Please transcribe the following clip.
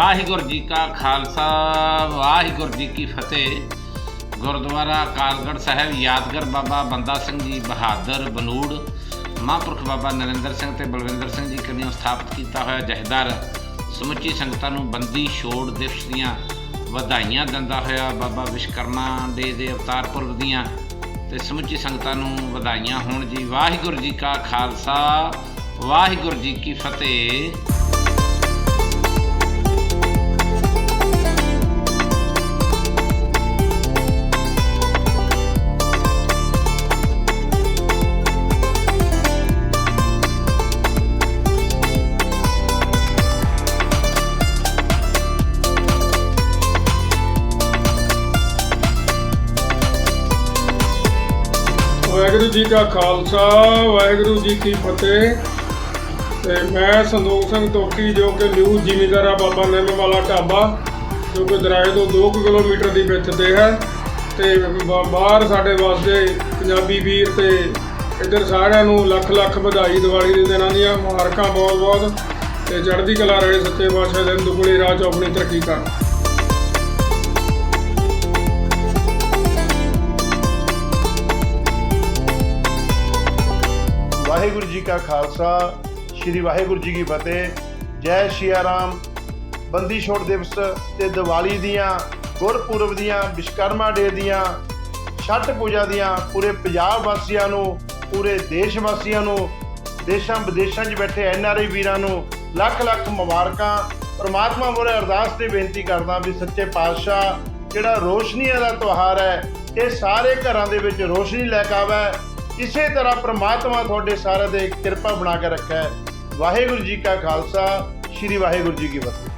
ਵਾਹਿਗੁਰੂ ਜੀ ਕਾ ਖਾਲਸਾ, ਵਾਹਿਗੁਰੂ ਜੀ ਕੀ ਫਤਿਹ। ਗੁਰਦੁਆਰਾ ਕਾਲਗੜ੍ਹ ਸਾਹਿਬ ਯਾਦਗਾਰ ਬਾਬਾ ਬੰਦਾ ਸਿੰਘ ਜੀ ਬਹਾਦਰ ਬਨੂੜ, ਮਹਾਂਪੁਰਖ ਬਾਬਾ ਨਰਿੰਦਰ ਸਿੰਘ ਤੇ ਬਲਵਿੰਦਰ ਸਿੰਘ ਜੀ ਕੰਨਿਓ ਸਥਾਪਿਤ ਕੀਤਾ ਹੋਇਆ ਜਹੇਦਾਰ ਸਮੁੱਚੀ ਸੰਗਤਾਂ ਨੂੰ ਬੰਦੀ ਛੋੜ ਦਿਵਸ ਦੀਆਂ ਵਧਾਈਆਂ ਦਿੰਦਾ ਹੋਇਆ ਬਾਬਾ ਵਿਸ਼ਕਰਮਾ ਡੇ ਦੇ ਅਵਤਾਰ ਪੁਰਬ ਦੀਆਂ ਤੇ ਸਮੁੱਚੀ ਸੰਗਤਾਂ ਨੂੰ ਵਧਾਈਆਂ ਹੋਣ ਜੀ। ਵਾਹਿਗੁਰੂ ਜੀ ਕਾ ਖਾਲਸਾ, ਵਾਹਿਗੁਰੂ ਜੀ ਕੀ ਫਤਿਹ। ਵਾਹਿਗੁਰੂ ਜੀ ਕਾ ਖਾਲਸਾ, ਵਾਹਿਗੁਰੂ ਜੀ ਕੀ ਫਤਿਹ। ਤੇ ਮੈਂ ਸੰਦੋਖ ਸਿੰਘ ਤੋਕੀ ਜੋ ਕਿ ਨਿਊ ਜ਼ਿਮੀਂਦਾਰਾ ਬਾਬਾ ਨਿੰਮ ਵਾਲਾ ਢਾਬਾ, ਜੋ ਕਿ ਦਰਾਏ ਤੋਂ 2 ਕਿਲੋਮੀਟਰ ਦੀ ਵਿੱਚ ਤੇ ਹੈ। ਤੇ ਬਾਹਰ ਸਾਡੇ ਵਾਸਤੇ ਪੰਜਾਬੀ ਵੀਰ ਤੇ ਇੱਧਰ ਸਾਰਿਆਂ ਨੂੰ ਲੱਖ ਲੱਖ ਵਧਾਈ ਦੀਵਾਲੀ ਦੇ ਦਿਨਾਂ ਦੀਆਂ, ਮੁਬਾਰਕਾਂ ਬਹੁਤ ਬਹੁਤ ਤੇ ਚੜ੍ਹਦੀ ਕਲਾ ਰਹੇ ਸੱਚੇ ਪਾਤਸ਼ਾਹ ਦਿਨ ਦੁਗਣੀ ਰਾਹ ਚ ਆਪਣੀ ਤਰੱਕੀ ਕਰਨ। ਵਾਹਿਗੁਰੂ ਜੀ ਕਾ ਖਾਲਸਾ, ਸ੍ਰੀ ਵਾਹਿਗੁਰੂ ਜੀ ਕੀ ਫਤਿਹ। ਜੈ ਸ਼੍ਰੀ ਰਾਮ। ਬੰਦੀ ਛੋੜ ਦਿਵਸ ਤੇ ਦੀਵਾਲੀ ਦੀਆਂ, ਗੁਰਪੁਰਬ ਦੀਆਂ ਵਿਸ਼ਕਰਮਾ ਡੇ ਦੀਆਂ, ਛਠ ਪੂਜਾ ਦੀਆਂ ਪੂਰੇ ਪੰਜਾਬ ਵਾਸੀਆਂ ਨੂੰ, ਪੂਰੇ ਦੇਸ਼ ਵਾਸੀਆਂ ਨੂੰ, ਦੇਸ਼ਾਂ ਵਿਦੇਸ਼ਾਂ 'ਚ ਬੈਠੇ ਐਨ ਆਰ ਆਈ ਵੀਰਾਂ ਨੂੰ ਲੱਖ ਲੱਖ ਮੁਬਾਰਕਾਂ। ਪਰਮਾਤਮਾ ਮੋਰੇ ਅਰਦਾਸ ਤੇ ਬੇਨਤੀ ਕਰਦਾ ਵੀ ਸੱਚੇ ਪਾਤਸ਼ਾਹ ਜਿਹੜਾ ਰੋਸ਼ਨੀਆਂ ਦਾ ਤਿਉਹਾਰ ਹੈ, ਇਹ ਸਾਰੇ ਘਰਾਂ ਦੇ ਵਿੱਚ ਰੋਸ਼ਨੀ ਲੈ ਕੇ ਆਵੇ। ਇਸੇ ਤਰ੍ਹਾਂ ਪ੍ਰਮਾਤਮਾ ਤੁਹਾਡੇ ਸਾਰਿਆਂ ਦੇ ਕਿਰਪਾ ਬਣਾ ਕੇ ਰੱਖਿਆ ਵਾਹਿਗੁਰੂ ਜੀ ਕਾ ਖਾਲਸਾ, ਸ੍ਰੀ ਵਾਹਿਗੁਰੂ ਜੀ ਕੀ ਫਤਿਹ।